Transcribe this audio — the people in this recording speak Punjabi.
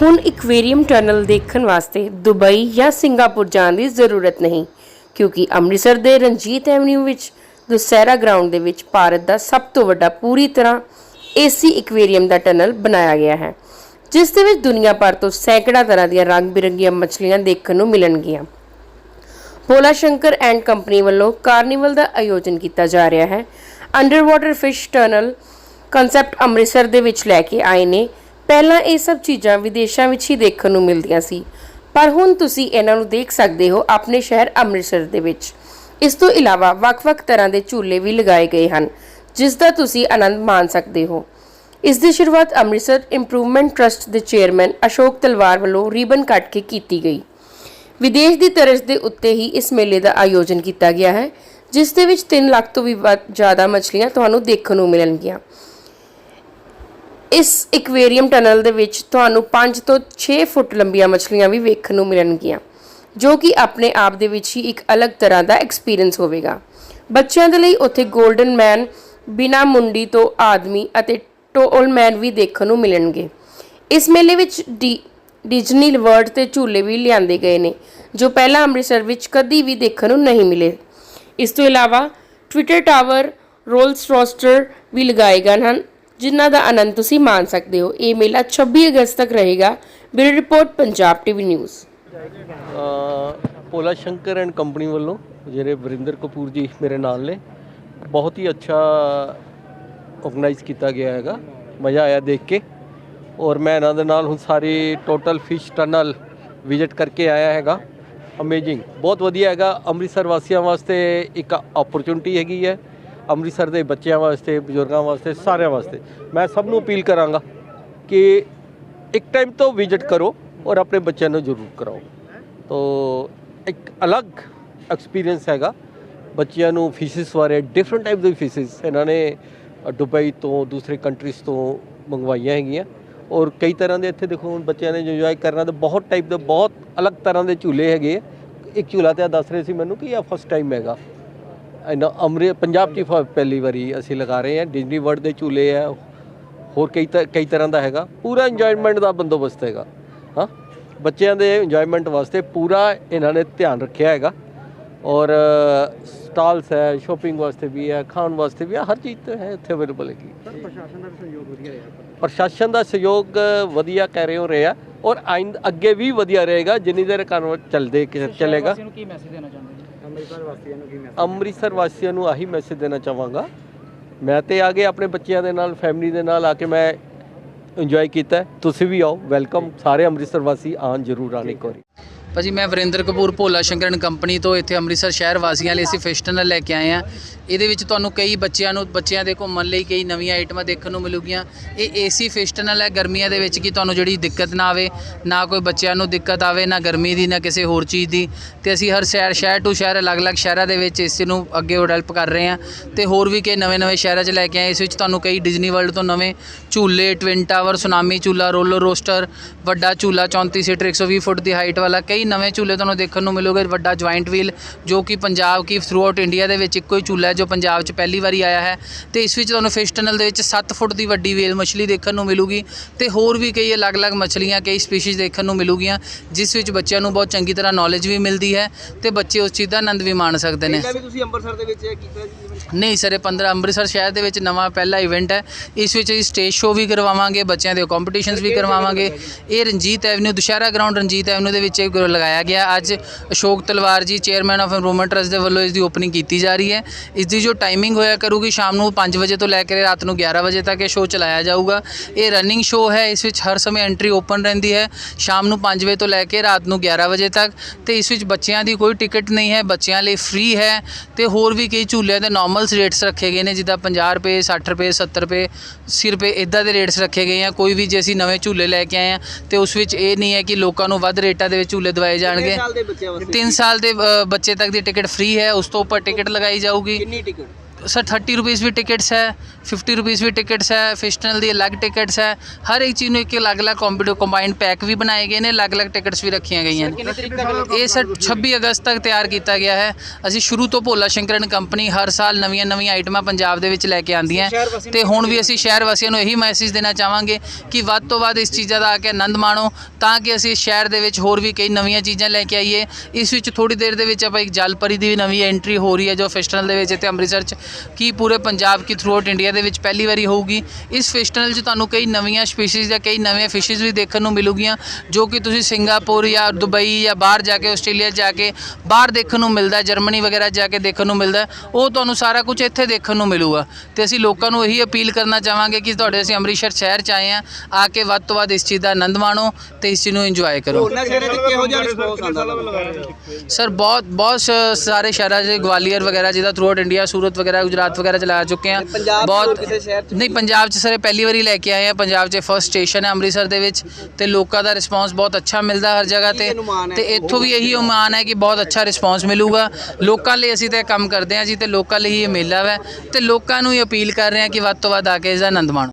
ਹੁਣ ਇਕਵੇਰੀਅਮ ਟਨਲ ਦੇਖਣ ਵਾਸਤੇ ਦੁਬਈ ਜਾਂ ਸਿੰਗਾਪੁਰ ਜਾਣ ਦੀ ਜ਼ਰੂਰਤ ਨਹੀਂ, ਕਿਉਂਕਿ ਅੰਮ੍ਰਿਤਸਰ ਦੇ ਰਣਜੀਤ ਐਵਨਿਊ ਵਿੱਚ ਦੁਸਹਿਰਾ ਗਰਾਊਂਡ ਦੇ ਵਿੱਚ ਭਾਰਤ ਦਾ ਸਭ ਤੋਂ ਵੱਡਾ ਪੂਰੀ ਤਰ੍ਹਾਂ ਏਸੀ ਇਕਵੇਰੀਅਮ ਦਾ ਟਨਲ ਬਣਾਇਆ ਗਿਆ ਹੈ, ਜਿਸ ਦੇ ਵਿੱਚ ਦੁਨੀਆ ਭਰ ਤੋਂ ਸੈਂਕੜਾ ਤਰ੍ਹਾਂ ਦੀਆਂ ਰੰਗ-ਬਿਰੰਗੀਆਂ ਮੱਛਲੀਆਂ ਦੇਖਣ ਨੂੰ ਮਿਲਣਗੀਆਂ। ਭੋਲਾ ਸ਼ੰਕਰ ਐਂਡ ਕੰਪਨੀ ਵੱਲੋਂ ਕਾਰਨੀਵਲ ਦਾ ਆਯੋਜਨ ਕੀਤਾ ਜਾ ਰਿਹਾ ਹੈ। Under water fish tunnel concept Amritsar ਦੇ ਵਿੱਚ ਲੈ ਕੇ ਆਏ ਨੇ ਪਹਿਲਾਂ ਇਹ ਸਭ ਚੀਜ਼ਾਂ ਵਿਦੇਸ਼ਾਂ ਵਿੱਚ ਹੀ ਦੇਖਣ ਨੂੰ ਮਿਲਦੀਆਂ ਸੀ। ਪਰ ਹੁਣ ਤੁਸੀਂ ਇਹਨਾਂ ਨੂੰ ਦੇਖ ਸਕਦੇ ਹੋ ਆਪਣੇ ਸ਼ਹਿਰ ਅੰਮ੍ਰਿਤਸਰ ਦੇ ਵਿੱਚ। ਇਸ ਤੋਂ ਇਲਾਵਾ ਵੱਖ-ਵੱਖ ਤਰ੍ਹਾਂ ਦੇ ਝੂਲੇ ਵੀ ਲਗਾਏ ਗਏ ਹਨ, ਜਿਸ ਦਾ ਤੁਸੀਂ ਆਨੰਦ ਮਾਣ ਸਕਦੇ ਹੋ। ਇਸ ਦੀ ਸ਼ੁਰੂਆਤ ਅੰਮ੍ਰਿਤਸਰ ਇੰਪਰੂਵਮੈਂਟ ਟਰਸਟ ਦੇ ਚੇਅਰਮੈਨ ਅਸ਼ੋਕ ਤਲਵਾਰ ਵੱਲੋਂ ਰੀਬਨ ਕੱਟ ਕੇ ਕੀਤੀ ਗਈ। ਵਿਦੇਸ਼ ਦੀ ਤਰਜ਼ ਦੇ ਉੱਤੇ ਹੀ ਇਸ ਮੇਲੇ ਦਾ ਆਯੋਜਨ ਕੀਤਾ ਗਿਆ ਹੈ, ਜਿਸ ਦੇ ਵਿੱਚ 3 ਲੱਖ ਤੋਂ ਵੀ ਵੱਧ ਜ਼ਿਆਦਾ ਮੱਛਲੀਆਂ ਤੁਹਾਨੂੰ ਦੇਖਣ ਨੂੰ ਮਿਲਣਗੀਆਂ। ਇਸ ਇਕਵੇਰੀਅਮ ਟਨਲ ਦੇ ਵਿੱਚ ਤੁਹਾਨੂੰ 5 ਤੋਂ 6 ਫੁੱਟ ਲੰਬੀਆਂ ਮੱਛਲੀਆਂ ਵੀ ਵੇਖਣ ਨੂੰ ਮਿਲਣਗੀਆਂ, ਜੋ ਕਿ ਆਪਣੇ ਆਪ ਦੇ ਵਿੱਚ ਹੀ ਇੱਕ ਅਲੱਗ ਤਰ੍ਹਾਂ ਦਾ ਐਕਸਪੀਰੀਅੰਸ ਹੋਵੇਗਾ। ਬੱਚਿਆਂ ਦੇ ਲਈ ਉੱਥੇ 골ਡਨ ਮੈਨ ਬਿਨਾ ਮੁੰਡੀ ਤੋਂ ਆਦਮੀ ਅਤੇ ਟੋਲ ਮੈਨ ਵੀ ਦੇਖਣ ਨੂੰ ਮਿਲਣਗੇ। ਇਸ ਮੇਲੇ ਵਿੱਚ ਡੀ ਡਿਜ਼ਨੀ ਵਰਲਡ ਤੇ ਝੂਲੇ ਵੀ ਲਿਆਂਦੇ ਗਏ ਨੇ, ਜੋ ਪਹਿਲਾਂ ਅੰਮ੍ਰਿਤਸਰ ਵਿੱਚ ਕਦੀ ਵੀ ਦੇਖਣ ਨੂੰ ਨਹੀਂ ਮਿਲੇ। ਇਸ ਤੋਂ ਇਲਾਵਾ ਟਵਿੱਟਰ ਟਾਵਰ ਰੋਲਸ ਰੋਸਟਰ ਵੀ ਲਗਾਏ ਗਏ ਹਨ। ਜਿਨ੍ਹਾਂ ਦਾ ਆਨੰਦ ਤੁਸੀਂ ਮਾਣ ਸਕਦੇ ਹੋ। ਇਹ ਮੇਲਾ 26 ਅਗਸਤ ਤੱਕ ਰਹੇਗਾ। Bureau report Punjab TV news a, Bhola Shankar and company ਵੱਲੋਂ ਜਿਹੜੇ ਵਰਿੰਦਰ ਕਪੂਰ ਜੀ ਮੇਰੇ ਨਾਲ ਨੇ ਬਹੁਤ ਹੀ ਅੱਛਾ ਆਰਗੇਨਾਈਜ਼ ਕੀਤਾ ਗਿਆ ਹੈਗਾ। ਮਜ਼ਾ ਆਇਆ ਦੇਖ ਕੇ। ਔਰ ਮੈਂ ਇਹਨਾਂ ਦੇ ਨਾਲ ਹੁਣ ਸਾਰੀ ਟੋਟਲ ਫਿਸ਼ ਟਨਲ ਵਿਜ਼ਿਟ ਕਰਕੇ ਆਇਆ ਹੈਗਾ। ਅਮੇਜ਼ਿੰਗ ਬਹੁਤ ਵਧੀਆ ਹੈਗਾ। ਅੰਮ੍ਰਿਤਸਰ ਵਾਸੀਆਂ ਵਾਸਤੇ ਇੱਕ ਓਪਰਚੁਨਿਟੀ ਹੈਗੀ ਹੈ। ਅੰਮ੍ਰਿਤਸਰ ਦੇ ਬੱਚਿਆਂ ਵਾਸਤੇ, ਬਜ਼ੁਰਗਾਂ ਵਾਸਤੇ, ਸਾਰਿਆਂ ਵਾਸਤੇ। ਮੈਂ ਸਭ ਨੂੰ ਅਪੀਲ ਕਰਾਂਗਾ ਕਿ ਇੱਕ ਟਾਈਮ ਤੋਂ ਵਿਜ਼ਿਟ ਕਰੋ ਔਰ ਆਪਣੇ ਬੱਚਿਆਂ ਨੂੰ ਜ਼ਰੂਰ ਕਰਾਓ। ਤੋ ਇੱਕ ਅਲੱਗ ਐਕਸਪੀਰੀਅੰਸ ਹੈਗਾ। ਬੱਚਿਆਂ ਨੂੰ ਫਿਸ਼ਿਸ ਬਾਰੇ ਡਿਫਰੈਂਟ ਟਾਈਪ ਦੇ ਫਿਸ਼ਿਸ ਇਹਨਾਂ ਨੇ ਦੁਬਈ ਤੋਂ, ਦੂਸਰੇ ਕੰਟਰੀਜ਼ ਤੋਂ ਮੰਗਵਾਈਆਂ ਹੈਗੀਆਂ। ਔਰ ਕਈ ਤਰ੍ਹਾਂ ਦੇ ਇੱਥੇ ਦੇਖੋ, ਹੁਣ ਬੱਚਿਆਂ ਨੇ ਇੰਜੋਏ ਕਰਨਾ ਤੇ ਬਹੁਤ ਟਾਈਪ ਦੇ, ਬਹੁਤ ਅਲੱਗ ਤਰ੍ਹਾਂ ਦੇ ਝੂਲੇ ਹੈਗੇ ਆ। ਇੱਕ ਝੂਲਾ ਤੇ ਦੱਸ ਰਹੇ ਸੀ ਮੈਨੂੰ ਕਿ ਇਹ ਫਸਟ ਟਾਈਮ ਹੈਗਾ। ਅਮਰੇ ਪੰਜਾਬ 'ਚ ਹੀ ਫ- ਪਹਿਲੀ ਵਾਰੀ ਅਸੀਂ ਲਗਾ ਰਹੇ ਹਾਂ। ਡਿਜ਼ਨੀ ਵਰਲਡ ਦੇ ਝੂਲੇ ਆ। ਹੋਰ ਕਈ ਕਈ ਤਰ੍ਹਾਂ ਦਾ ਹੈਗਾ। ਪੂਰਾ ਇੰਜੋਇਮੈਂਟ ਦਾ ਬੰਦੋਬਸਤ ਹੈਗਾ। ਹਾਂ? ਬੱਚਿਆਂ ਦੇ ਇੰਜੋਇਮੈਂਟ ਵਾਸਤੇ ਪੂਰਾ ਇਹਨਾਂ ਨੇ ਧਿਆਨ ਰੱਖਿਆ ਹੈਗਾ। ਔਰ ਸਟਾਲਸ ਹੈ ਸ਼ੋਪਿੰਗ ਵਾਸਤੇ ਵੀ ਹੈ ਖਾਣ ਵਾਸਤੇ ਵੀ ਹੈ। ਹਰ ਚੀਜ਼ ਤੇ ਹੈ ਇੱਥੇ ਅਵੇਲੇਬਲ ਹੈਗੀ। ਸਰ ਪ੍ਰਸ਼ਾਸਨ ਦਾ ਸਹਿਯੋਗ ਵਧੀਆ ਰਿਹਾ। ਪ੍ਰਸ਼ਾਸਨ ਦਾ ਸਹਿਯੋਗ ਵਧੀਆ ਕਹਿ ਰਹੇ ਹੋ ਰਿਹਾ। ਔਰ ਅੱਗੇ ਵੀ ਵਧੀਆ ਰਹੇਗਾ। ਜਿੰਨੀ ਦੇਰ ਕਾਨੂੰਨ ਚੱਲਦੇ ਚੱਲੇਗਾ। ਕੀ ਮੈਸੇਜ ਦੇਣਾ ਚਾਹੁੰਦੇ ਅੰਮ੍ਰਿਤਸਰ ਵਾਸੀਆਂ ਨੂੰ ਕੀ ਮੈਸੇਜ ਅੰਮ੍ਰਿਤਸਰ ਵਾਸੀਆਂ ਨੂੰ ਆਹੀ ਮੈਸੇਜ ਦੇਣਾ ਚਾਹਾਂਗਾ। ਮੈਂ ਤੇ ਆ ਕੇ ਆਪਣੇ ਬੱਚਿਆਂ ਦੇ ਨਾਲ ਫੈਮਿਲੀ ਦੇ ਨਾਲ ਆ ਕੇ ਮੈਂ ਇੰਜੋਏ ਕੀਤਾ। ਤੁਸੀਂ ਵੀ ਆਓ ਵੈਲਕਮ ਸਾਰੇ ਅੰਮ੍ਰਿਤਸਰ ਵਾਸੀ ਆਉਣ ਜ਼ਰੂਰ ਆਣ ਇੱਕ ਵਾਰੀ। ਭਾਜੀ, ਮੈਂ ਵਰਿੰਦਰ ਕਪੂਰ ਭੋਲਾ ਸ਼ੰਕਰ ਐਂਡ ਕੰਪਨੀ ਤੋਂ ਇੱਥੇ ਅੰਮ੍ਰਿਤਸਰ ਸ਼ਹਿਰ ਵਾਸੀਆਂ ਲਈ ਅਸੀਂ ਫਿਸ਼ ਲੈ ਕੇ ਆਏ ਆ ਇਹਦੇ ਵਿੱਚ ਤੁਹਾਨੂੰ ਕਈ ਬੱਚਿਆਂ ਨੂੰ, ਬੱਚਿਆਂ ਦੇ ਘੁੰਮਣ ਲਈ ਕਈ ਨਵੀਆਂ ਆਈਟਮਾਂ ਦੇਖਣ ਨੂੰ ਮਿਲੂਗੀਆਂ। ਇਹ ਏਸੀ ਫਿਸ਼ ਟਨਲ ਹੈ। ਗਰਮੀਆਂ ਦੇ ਵਿੱਚ ਕਿ ਤੁਹਾਨੂੰ ਜਿਹੜੀ ਦਿੱਕਤ ਨਾ ਆਵੇ, ਨਾ ਕੋਈ ਬੱਚਿਆਂ ਨੂੰ ਦਿੱਕਤ ਆਵੇ, ਨਾ ਗਰਮੀ ਦੀ, ਨਾ ਕਿਸੇ ਹੋਰ ਚੀਜ਼ ਦੀ। ਤੇ ਅਸੀਂ ਹਰ ਸ਼ਹਿਰ ਸ਼ਹਿਰ ਟੂ ਸ਼ਹਿਰ, ਅਲੱਗ-ਅਲੱਗ ਸ਼ਹਿਰਾਂ ਦੇ ਵਿੱਚ ਇਸ ਨੂੰ ਅੱਗੇ ਡਿਵੈਲਪ ਕਰ ਰਹੇ ਹਾਂ। ਤੇ ਹੋਰ ਵੀ ਕਈ ਨਵੇਂ-ਨਵੇਂ ਸ਼ਹਿਰਾਂ 'ਚ ਲੈ ਕੇ ਆਏ। ਇਸ ਵਿੱਚ ਤੁਹਾਨੂੰ ਕਈ ਡਿਜ਼ਨੀ ਵਰਲਡ ਤੋਂ ਨਵੇਂ ਝੂਲੇ ਟਵਿਨ ਟਾਵਰ ਸੁਨਾਮੀ ਝੂਲਾ ਰੋਲਰ ਰੋਸਟਰ ਵੱਡਾ ਝੂਲਾ 34 ਸੀਟਰ 120 ਫੁੱਟ ਦੀ ਹਾਈਟ ਵਾਲਾ, ਕਈ ਨਵੇਂ ਝੂਲੇ ਤੁਹਾਨੂੰ ਦੇਖਣ ਨੂੰ ਮਿਲੂਗੇ ਵੱਡਾ ਜੁਆਇੰਟ ਵੀਲ ਜੋ ਕਿ ਪੰਜਾਬ ਕੀ ਥਰੂ ਆਊਟ ਇੰਡੀਆ ਦੇ ਵਿੱਚ ਇੱਕੋ ਹੀ ਝੂਲਾ ਹੈ ਜੋ ਪੰਜਾਬ 'ਚ ਪਹਿਲੀ ਵਾਰੀ ਆਇਆ ਹੈ ਤੇ ਇਸ ਵਿੱਚ ਤੁਹਾਨੂੰ ਫਿਸ਼ ਟਨਲ ਦੇ ਵਿੱਚ 7 ਫੁੱਟ ਦੀ ਵੱਡੀ ਵੇਲ ਮੱਛਲੀ ਦੇਖਣ ਨੂੰ ਮਿਲੂਗੀ ਤੇ ਹੋਰ ਵੀ ਕਈ ਅਲੱਗ-ਅਲੱਗ ਮੱਛਲੀਆਂ ਕਈ ਸਪੀਸੀਜ਼ ਦੇਖਣ ਨੂੰ ਮਿਲੂਗੀਆਂ ਜਿਸ ਵਿੱਚ ਬੱਚਿਆਂ ਨੂੰ ਬਹੁਤ ਚੰਗੀ ਤਰ੍ਹਾਂ ਨੌਲੇਜ ਵੀ ਮਿਲਦੀ ਹੈ ਤੇ ਬੱਚੇ ਉਸ ਚੀਜ਼ ਦਾ ਆਨੰਦ ਵੀ ਮਾਣ ਸਕਦੇ ਨੇ। ਤੁਸੀਂ ਅੰਮ੍ਰਿਤਸਰ ਦੇ ਵਿੱਚ ਕੀਤਾ ਨਹੀਂ ਸਰ ਇਹ 15 ਅੰਮ੍ਰਿਤਸਰ ਸ਼ਹਿਰ ਦੇ ਵਿੱਚ ਨਵਾਂ ਪਹਿਲਾ ਇਵੈਂਟ ਹੈ। ਇਸ ਵਿੱਚ ਅਸੀਂ ਸਟੇਜ ਸ਼ੋਅ ਵੀ ਕਰਵਾਵਾਂਗੇ ਬੱਚਿਆਂ ਦੇ ਕੰਪੀਟੀਸ਼ਨਸ ਵੀ ਕਰਵਾਵਾਂਗੇ। ਇਹ Ranjit avenue Dussehra ground Ranjit avenue ਦੇ ਵਿੱਚ ਇਹ ਲਗਾਇਆ ਗਿਆ। ਅੱਜ ਅਸ਼ੋਕ ਤਲਵਾਰ ਜੀ, ਚੇਅਰਮੈਨ ਆਫ ਇੰਪਰੂਵਮੈਂਟ ਟਰਸਟ ਦੇ ਵੱਲੋਂ ਇਸ ਦੀ ਓਪਨਿੰਗ ਕੀਤੀ ਜਾ ਰਹੀ ਹੈ। ਇਸ ਦੀ ਜੋ ਟਾਈਮਿੰਗ ਹੋਇਆ ਕਰੂਗੀ ਸ਼ਾਮ ਨੂੰ 5 ਵਜੇ ਤੋਂ ਲੈ ਕੇ ਰਾਤ ਨੂੰ 11 ਵਜੇ ਤੱਕ ਇਹ ਸ਼ੋਅ ਚਲਾਇਆ ਜਾਊਗਾ। ਇਹ ਰਨਿੰਗ ਸ਼ੋਅ ਹੈ, ਇਸ ਵਿੱਚ ਹਰ ਸਮੇਂ ਐਂਟਰੀ ਓਪਨ ਰਹਿੰਦੀ ਹੈ। ਸ਼ਾਮ ਨੂੰ 5 ਵਜੇ ਤੋਂ ਲੈ ਕੇ ਰਾਤ ਨੂੰ 11 ਵਜੇ ਤੱਕ ਤੇ ਇਸ ਵਿੱਚ ਬੱਚਿਆਂ ਦੀ ਕੋਈ ਟਿਕਟ ਨਹੀਂ ਹੈ, ਬੱਚਿਆਂ ਲਈ ਫ੍ਰੀ ਹੈ ਤੇ ਹੋਰ ਵੀ ਕਈ ਝੂਲਿਆਂ ਦੇ ਨਾਰਮਲ ਰੇਟਸ ਰੱਖੇ ਗਏ ਨੇ, ਜਿੱਦਾਂ 50 ਰੁਪਏ 60 ਰੁਪਏ 70 ਰੁਪਏ 80 ਰੁਪਏ ਇਦਾਂ ਦੇ ਰੇਟਸ ਰੱਖੇ ਗਏ ਆ। ਕੋਈ ਵੀ ਜੇ ਅਸੀਂ ਨਵੇਂ ਝੂਲੇ ਲੈ ਕੇ ਆਏ ਆ ਤੇ ਉਸ ਵਿੱਚ ਇਹ ਨਹੀਂ ਹੈ ਕਿ ਲੋਕਾਂ ਨੂੰ ਵੱਧ ਰੇਟਾਂ ਦੇ ਵਿੱਚ ਝੂਲੇ ਦਵਾਏ ਜਾਣਗੇ। ਸਾਲ ਦੇ ਬੱਚਿਆਂ ਵਾਸਤੇ? 3 ਸਾਲ ਦੇ ਅ, ਬੱਚੇ ਤੱਕ ਦੀ ਟਿਕਟ ਫ੍ਰੀ ਹੈ ਉਸ ਤੋਂ ਉੱਪਰ ਟਿਕਟ ਲਗਾਈ ਜਾਊਗੀ। ਕਿੰਨੀ ਟਿਕਟ? ਸਰ 30 ਰੁਪੀਸ ਵੀ ਟਿਕਟਸ ਹੈ 50 ਰੁਪੀਸ ਵੀ ਟਿਕਟਸ ਹੈ ਫਿਸ਼ਟਨਲ ਦੀ ਅਲੱਗ ਟਿਕਟਸ ਹੈ ਹਰ ਇੱਕ ਚੀਜ਼ ਨੂੰ ਇੱਕ ਅਲੱਗ-ਅਲੱਗ ਕੰਬਾਈਨਡ ਪੈਕ ਵੀ ਬਣਾਏ ਗਏ ਨੇ ਅਲੱਗ-ਅਲੱਗ ਟਿਕਟਸ ਵੀ ਰੱਖੀਆਂ ਗਈਆਂ ਨੇ। ਇਹ ਸਰ 26 ਅਗਸਤ ਤੱਕ ਤਿਆਰ ਕੀਤਾ ਗਿਆ ਹੈ। ਅਸੀਂ ਸ਼ੁਰੂ ਤੋਂ ਭੋਲਾ ਸ਼ੰਕਰਨ ਕੰਪਨੀ ਹਰ ਸਾਲ ਨਵੀਆਂ-ਨਵੀਆਂ ਆਈਟਮਾਂ ਪੰਜਾਬ ਦੇ ਵਿੱਚ ਲੈ ਕੇ ਆਉਂਦੀ ਹੈ। ਤੇ ਹੁਣ ਵੀ ਅਸੀਂ ਸ਼ਹਿਰ ਵਾਸੀਆਂ ਨੂੰ ਇਹੀ ਮੈਸੇਜ ਦੇਣਾ ਚਾਹਾਂਗੇ ਕਿ ਵੱਧ ਤੋਂ ਵੱਧ ਇਸ ਚੀਜ਼ਾਂ ਦਾ ਆ ਕੇ ਆਨੰਦ ਮਾਣੋ ਤਾਂ ਕਿ ਅਸੀਂ ਸ਼ਹਿਰ ਦੇ ਵਿੱਚ ਹੋਰ ਵੀ ਕਈ ਨਵੀਆਂ ਚੀਜ਼ਾਂ ਲੈ ਕੇ ਆਈਏ। ਇਸ ਵਿੱਚ ਥੋੜੀ ਦੇਰ ਦੇ ਵਿੱਚ ਆਪਾਂ ਇੱਕ ਜਲਪਰੀ ਦੀ ਵੀ ਨਵੀਂ ਐਂਟਰੀ ਹੋ ਰਹੀ ਹੈ ਜੋ ਫੈਸਟੀਵਲ ਦੇ ਵਿੱਚ ਤੇ ਅੰਮ੍ਰਿਤਸਰ 'ਚ ਕੀ ਪੂਰੇ ਪੰਜਾਬ ਕੀ ਥਰੂ ਆਊਟ ਇੰਡੀਆ ਦੇ ਵਿੱਚ ਪਹਿਲੀ ਵਾਰੀ ਹੋਊਗੀ। ਇਸ ਫੈਸਟੀਵਲ 'ਚ ਤੁਹਾਨੂੰ ਕਈ ਨਵੀਆਂ ਸਪੀਸੀਜ਼ ਜਾਂ ਕਈ ਨਵੇਂ ਫਿਸ਼ਿਸ ਵੀ ਦੇਖਣ ਨੂੰ ਮਿਲੂਗੀਆਂ ਜੋ ਕਿ ਤੁਸੀਂ ਸਿੰਗਾਪੁਰ ਜਾਂ ਦੁਬਈ ਜਾਂ ਬਾਹਰ ਜਾ ਕੇ ਆਸਟ੍ਰੇਲੀਆ ਜਾ ਕੇ ਬਾਹਰ ਦੇਖਣ ਨੂੰ ਮਿਲਦਾ ਜਰਮਨੀ ਵਗੈਰਾ ਜਾ ਕੇ ਦੇਖਣ ਨੂੰ ਮਿਲਦਾ ਉਹ ਤੁਹਾਨੂੰ ਸਾਰਾ ਕੁਝ ਇੱਥੇ ਦੇਖਣ ਨੂੰ ਮਿਲੂਗਾ। ਤੇ ਅਸੀਂ ਲੋਕਾਂ ਨੂੰ ਇਹੀ ਅਪੀਲ ਕਰਨਾ ਚਾਹਾਂਗੇ ਕਿ ਤੁਹਾਡੇ ਅਸੀਂ ਅੰਮ੍ਰਿਤਸਰ ਸ਼ਹਿਰ 'ਚ ਆਏ ਆ ਆ ਕੇ ਵੱਧ ਤੋਂ ਵੱਧ ਇਸ ਚੀਜ਼ ਦਾ ਆਨੰਦ ਮਾਣੋ ਤੇ ਇਸ ਚੀਜ਼ ਨੂੰ ਇੰਜੋਏ ਕਰੋ। ਸਰ ਬਹੁਤ ਬਹੁਤ ਸਾਰੇ ਸ਼ਹਿਰਾਂ 'ਚ ਗਵਾਲੀਅਰ ਵਗੈਰਾ ਜਿਹਦਾ ਥਰੂ ਆਊਟ ਇੰਡੀਆ ਸੂਰਤ ਵਗੈਰਾ ਗੁਜਰਾਤ ਵਗੈਰਾ ਚਲਾ ਚੁੱਕੇ ਆ 'ਚ? ਨਹੀਂ ਪੰਜਾਬ 'ਚ ਸਰ ਪਹਿਲੀ ਵਾਰੀ ਲੈ ਕੇ ਆਏ ਆ। ਪੰਜਾਬ 'ਚ ਫਰਸਟ ਸਟੇਸ਼ਨ ਹੈ ਅੰਮ੍ਰਿਤਸਰ ਦੇ ਵਿੱਚ ਤੇ ਲੋਕਾਂ ਦਾ ਰਿਸਪਾਂਸ ਬਹੁਤ ਅੱਛਾ ਮਿਲਦਾ ਹਰ ਜਗ੍ਹਾ ਤੇ? ਤੇ ਇੱਥੋਂ ਵੀ ਇਹੀ ਉਮਾਨ ਹੈ ਕਿ ਬਹੁਤ ਅੱਛਾ ਰਿਸਪਾਂਸ ਮਿਲੂਗਾ। ਲੋਕਾਂ ਲਈ ਅਸੀਂ ਤੇ ਕੰਮ ਕਰਦੇ ਹਾਂ ਜੀ ਤੇ ਲੋਕਾਂ ਲਈ ਹੀ ਇਹ ਮੇਲਾ ਹੈ ਤੇ ਲੋਕਾਂ ਨੂੰ ਹੀ ਅਪੀਲ ਕਰ ਰਹੇ ਹਾਂ ਕਿ ਵੱਧ ਤੋਂ ਵੱਧ ਆ ਕੇ ਇਸ ਦਾ ਆਨੰਦ ਮਾਣੋ।